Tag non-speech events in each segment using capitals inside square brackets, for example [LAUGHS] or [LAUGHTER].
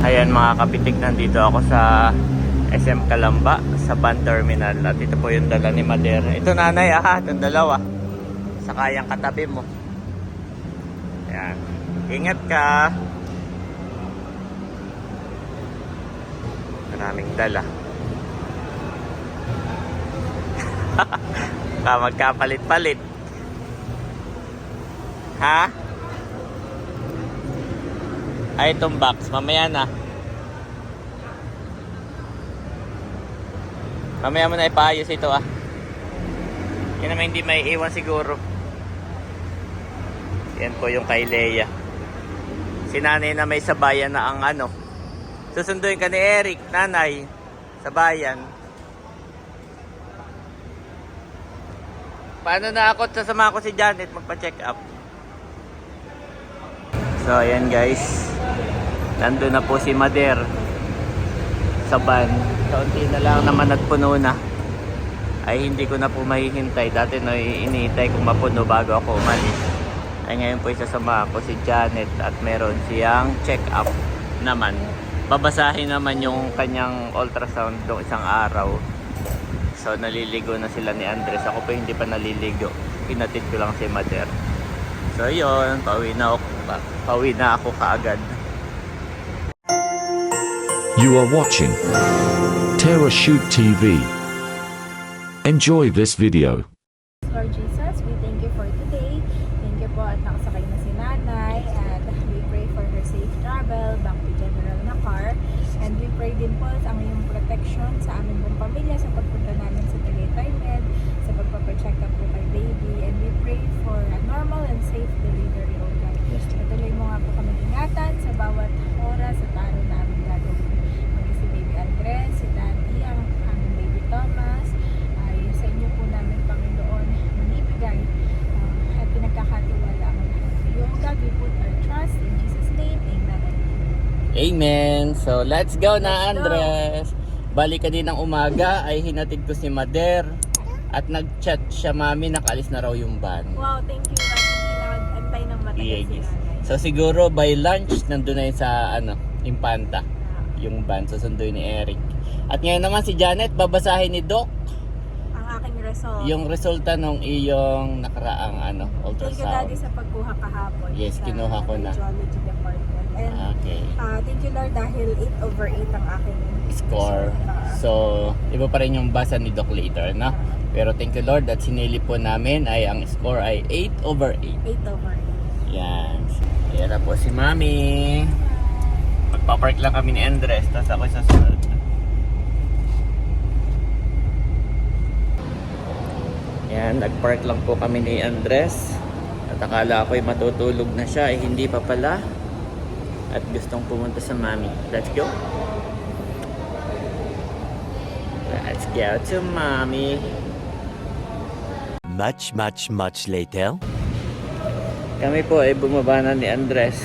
Ayan mga kapitik, nandito ako sa SM Kalamba sa van terminal at ito po yung dala ni Mader. Ito nanay ah, itong dalawa. Sa kayang katabi mo. Ayan. Ingat ka. Maraming dala. ka [LAUGHS] magkapalit-palit. Ha? Ay, itong box. Mamaya na. Mamaya mo na ipaayos ito ah. Yan naman hindi may iwan siguro. Yan po yung kay Leia. Si na may sabayan na ang ano. Susunduin ka ni Eric, nanay. Sa bayan. Paano na ako? Sasama ko si Janet magpa-check up. So, ayan guys. Nandun na po si Mader sa van. Kaunti na lang naman at puno na. Ay hindi ko na po mahihintay. Dati no, iniintay kong mapuno bago ako umalis. Ay ngayon po isasama ako si Janet at meron siyang check-up naman. Babasahin naman yung kanyang ultrasound doong isang araw. So naliligo na sila ni Andres. Ako po hindi pa naliligo. Pinatid ko lang si Mader. So yun, pauwi na ako, pa- pauwi na ako kaagad. You are watching Terra Shoot TV. Enjoy this video. Lord Jesus, we thank you for today. Thank you po at nakasakay na si nanay and we pray for her safe travel back to General Nakar. And we pray din po sa ang iyong protection sa aming buong pamilya sa pagpunta namin pagpapacheck up po kay baby. And we pray for a normal and safe delivery, O God. Patuloy mo nga po kami ingatan sa bawat oras at araw na aming gagawin. Maging si baby Andres, si Daddy, ang aming baby Thomas, ay sa inyo po namin Panginoon manibigay uh, at pinagkakatiwala ang lahat. Sa iyo, God, we put our trust in Jesus' name. Amen. amen. So let's go na. Andres. Balik ka din ng umaga ay hinatid ko si Mader at nag-chat siya mami nakalis na raw yung van. Wow, thank you. At hindi nag-antay ng matagal Yes, si nanay. So siguro by lunch nandun na yun sa ano, Impanta, Ah, yung van susunduin ni Eric. At ngayon naman si Janet babasahin ni Doc ang aking result. yung resulta nung iyong nakaraang ano, Thank you, Daddy, ultrasound. sa pagkuha kahapon. Yes, sa kinuha ko na. Radiology department. And Okay. ah, thank you, Lord, dahil 8 over 8 ang aking Result. So, iba pa rin yung basa ni Doc later, no? Pero thank you Lord that sinili po namin ay ang score ay 8 over 8. 8 over 8. Yan. Yan na po si Mami. Magpapark lang kami ni Andres, tapos ako sa sunod. Yan, nagpark lang po kami ni Andres. At akala ko ay matutulog na siya, eh hindi pa pala. At gustong pumunta sa Mami. Let's go. Let's go to Mami. Much, much, much later. Kami po ay bumaba na ni Andres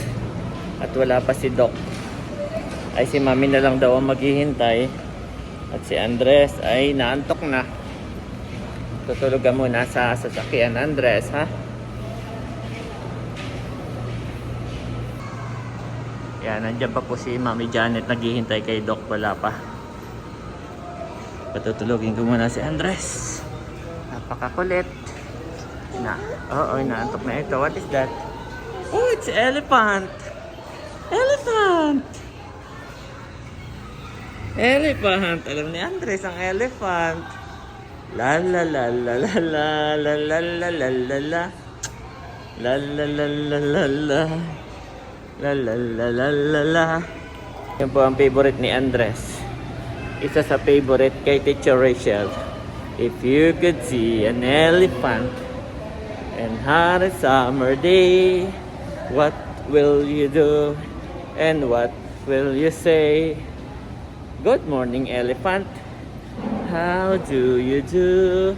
at wala pa si Doc. Ay si Mami na lang daw ang maghihintay at si Andres ay naantok na. Tutulog ka muna sa sasakyan Andres ha. Yan, nandiyan pa po si Mami Janet naghihintay kay Doc wala pa. Patutulogin ko muna si Andres. Napakakulit. Na. Oo, inaantok na ito. What is that? Oh, it's elephant. Elephant. Elephant. Alam ni Andres ang elephant. La la la la la la la la la la la la. La la la la la la. La la la la la la. Yan po ang favorite ni Andres. Isa sa favorite kay Teacher Rachel. If you could see an elephant and hot a summer day, what will you do? And what will you say? Good morning, elephant. How do you do?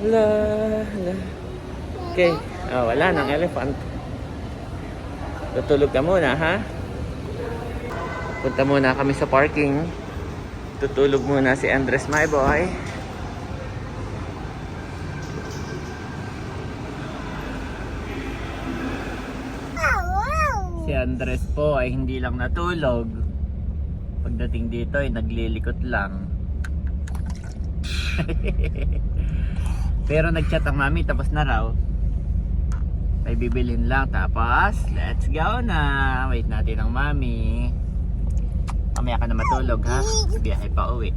La la. Okay. Oh, wala nang elephant. Tutulog ka muna, ha? Punta muna kami sa parking. Tutulog muna si Andres, my boy. Si Andres po ay hindi lang natulog. Pagdating dito ay naglilikot lang. [LAUGHS] Pero nagchat ang mami tapos na raw. Ay bibilin lang tapos let's go na. Wait natin ang mami. Mamaya ka na matulog ha. Biyahe pa uwi.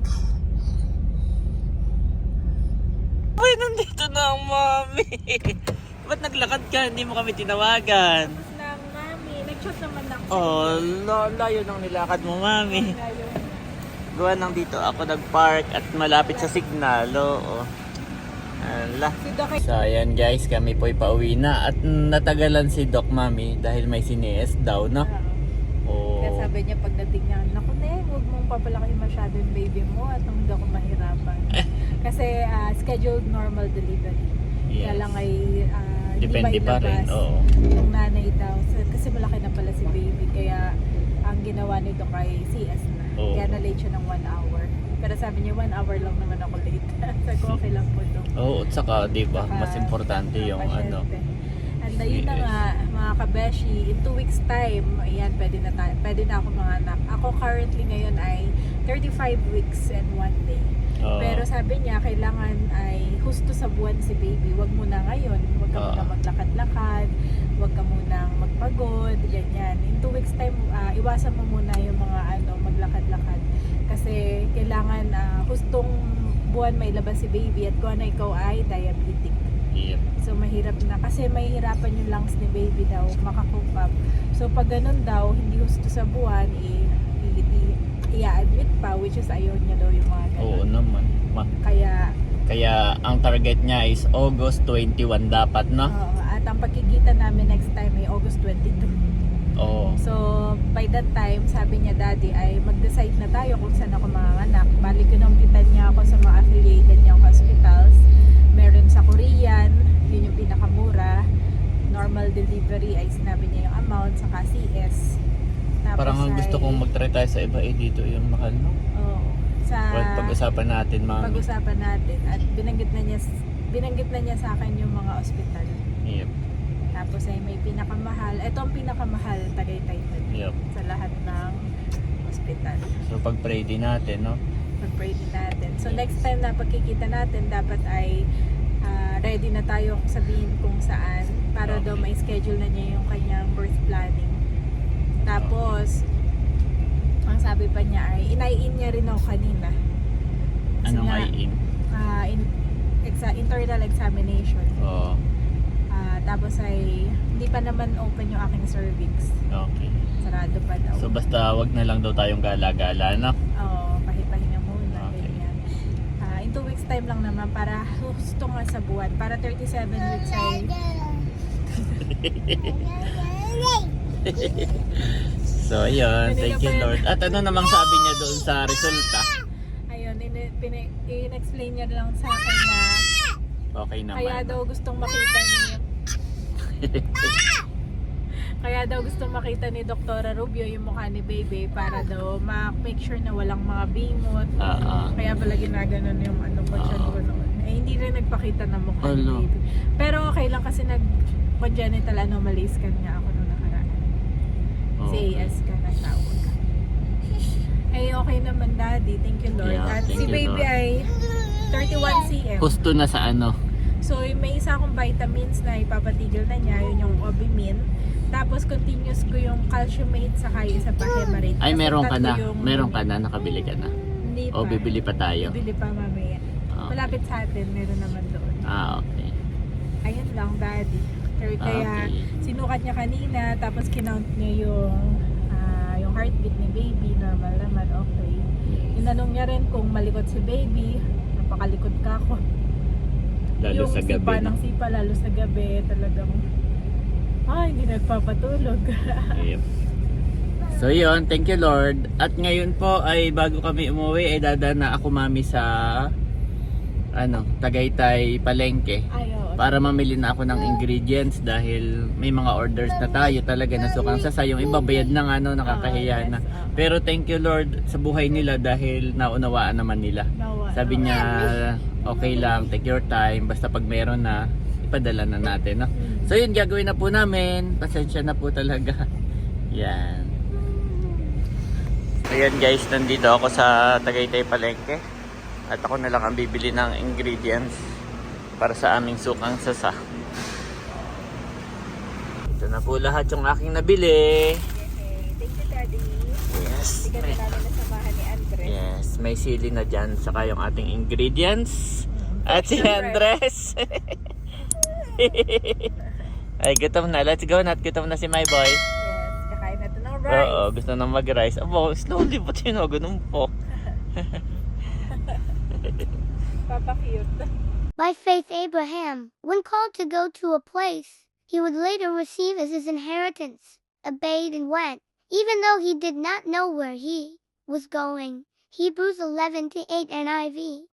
Uy, nandito na ang mami. [LAUGHS] Ba't naglakad ka? Hindi mo kami tinawagan. Nang mami, nag-chat naman ako. Oh, la- layo ng nilakad mo, mami. Layo. Gawa nang dito ako nag-park at malapit sa signal. Oo. Ala. So, ayan guys, kami po'y pauwi na at natagalan si Doc Mami dahil may sines daw, no? Oo. Kaya sabi niya pagdating niya, naku papalaki masyado yung baby mo at hindi ako mahirapan. [LAUGHS] Kasi ah, scheduled normal delivery. Kaya Yes. lang ay di Depende pa rin, oo. Yung nanay daw. Kasi malaki na pala si baby. Kaya ang ginawa nito kay CS na. Oo. Kaya na-late siya ng one hour. Pero sabi niya, one hour lang naman ako late. [LAUGHS] sabi ko, okay lang po to. Oo, at saka, di ba, mas importante yung pasyente. ano. And uh, yun na nga, mga kabeshi, in two weeks time, ayan, pwede na, tayo, pwede na ako mga anak. Ako currently ngayon ay 35 weeks and one day. Oo. Pero sabi niya, kailangan ay husto sa buwan si baby. Huwag muna ngayon. Huwag ka Oo. muna maglakad-lakad. Huwag ka muna magpagod. Ganyan. In two weeks time, ah, iwasan mo muna yung mga ano, maglakad-lakad. Kasi kailangan ah, hustong buwan may labas si baby at kung ano ikaw ay diabetic. Yep. So mahirap na kasi mahihirapan yung lungs ni baby daw makakope up. So pag ganun daw, hindi gusto sa buwan, i, i-admit pa which is ayaw niya daw yung mga ganun. Oo naman. Ma- Kaya Kaya ang target niya is August 21 dapat, no? oo, at ang pagkikita namin next time ay August 22. Oo. So by that time, sabi niya daddy ay mag-decide na tayo kung saan ako manganganak. Balik kinumpitan niya ako sa mga affiliated niyang hospitals. Meron sa Korean, yun yung pinakamura. Normal delivery ay sinabi niya yung amount, saka CS. Tapos Parang ang gusto ay- kong mag-try tayo sa iba eh dito yung mahal, no? Oo. Sa Well, pag-usapan natin, mami. pag-usapan natin at binanggit na niya binanggit na niya sa akin yung mga ospital. Yep. Tapos ay may pinakamahal. Ito ang pinakamahal Tagaytay Yep. sa lahat ng ospital. So pag-pray din natin, no? Mag-pray din natin. So next time na pagkikita natin, dapat ay ah, ready na tayo sabihin kung saan para daw Okay. may schedule na niya yung kanyang birth planning. Tapos, ang sabi pa niya ay, inay-in niya rin ako kanina. Kasi Anong nga, i-in? ah, in, exa- internal examination. Oo. Ah, tapos ay, hindi pa naman open yung aking cervix. Okay. Sarado pa daw. So basta wag na lang daw tayong gala-gala, no? Oo, 2 weeks time lang naman para gusto nga sa buwan. Para 37 weeks ay... [LAUGHS] so, ayun. Thank you, Lord. At ano namang sabi niya doon sa resulta? Ayun, in-explain niya lang sa akin na okay naman. Kaya daw gustong makita niya. [LAUGHS] kaya daw gustong makita ni Dr. Rubio yung mukha ni baby para daw ma-make sure na walang mga bimot. Ah. Kaya pala ginaganon yung ano ko siya doon. Eh, hindi rin nagpakita ng mukha ni Alo. baby. Pero okay lang kasi nag congenital anomalies ka niya ako nung nakaraan. Okay. CAS ka na tawag. Eh, okay naman daddy. Thank you Lord. Yeah, At si baby Lord. ay 31 cm. Gusto na sa ano? So, may isa akong vitamins na ipapatigil na niya. Yun yung Obimin. Tapos, continuous ko yung calciumate saka yung pa hemarate. Ay, meron ka na. yung- Meron ka na. Nakabili ka na. Hindi pa. O bibili pa tayo. Bibili pa mamaya. Okay. Malapit sa atin, meron naman doon. Ah, okay. Ayun lang, daddy. Kaya, kaya Okay. sinukat niya kanina, tapos kinount niya yung ah, yung heartbeat ni baby. Normal naman, okay. Tinanong niya rin kung malikot si baby. Napakalikot ka ako. Lalo yung sa gabi. sipa ng sipa, lalo sa gabi. Talagang, ay, hindi nagpapatulog. Yep. [LAUGHS] So yun, thank you Lord. At ngayon po ay bago kami umuwi ay dadaan na ako mami sa ano, Tagaytay Palengke Ayaw. para mamili na ako ng ingredients dahil may mga orders na tayo talaga na sukang sasa yung iba bayad na nga no, nakakahiya na. Pero thank you Lord sa buhay nila dahil naunawaan naman nila. Sabi niya, okay lang, take your time, basta pag meron na, ipadala na natin. No? So yun, gagawin na po namin. Pasensya na po talaga. [LAUGHS] Yan. Ayan guys, nandito ako sa Tagaytay Palengke. At ako na lang ang bibili ng ingredients para sa aming sukang sasa. Ito na po lahat yung aking nabili. Thank you, Daddy. Yes. May, na namin nasamahan ni Andres. yes, may sili na dyan. Saka yung ating ingredients. At si. Andres. [LAUGHS] [LAUGHS] Ay, gutom na. Let's go. Not gutom na si my boy. Yes, kakain na ito ng rice. Oo, gusto nang mag-rice. Abo, slowly but you oh, know, ganun po. [LAUGHS] Papa cute. By faith, Abraham, when called to go to a place he would later receive as his inheritance, obeyed and went, even though he did not know where he was going. Hebrews 11 to 8 NIV.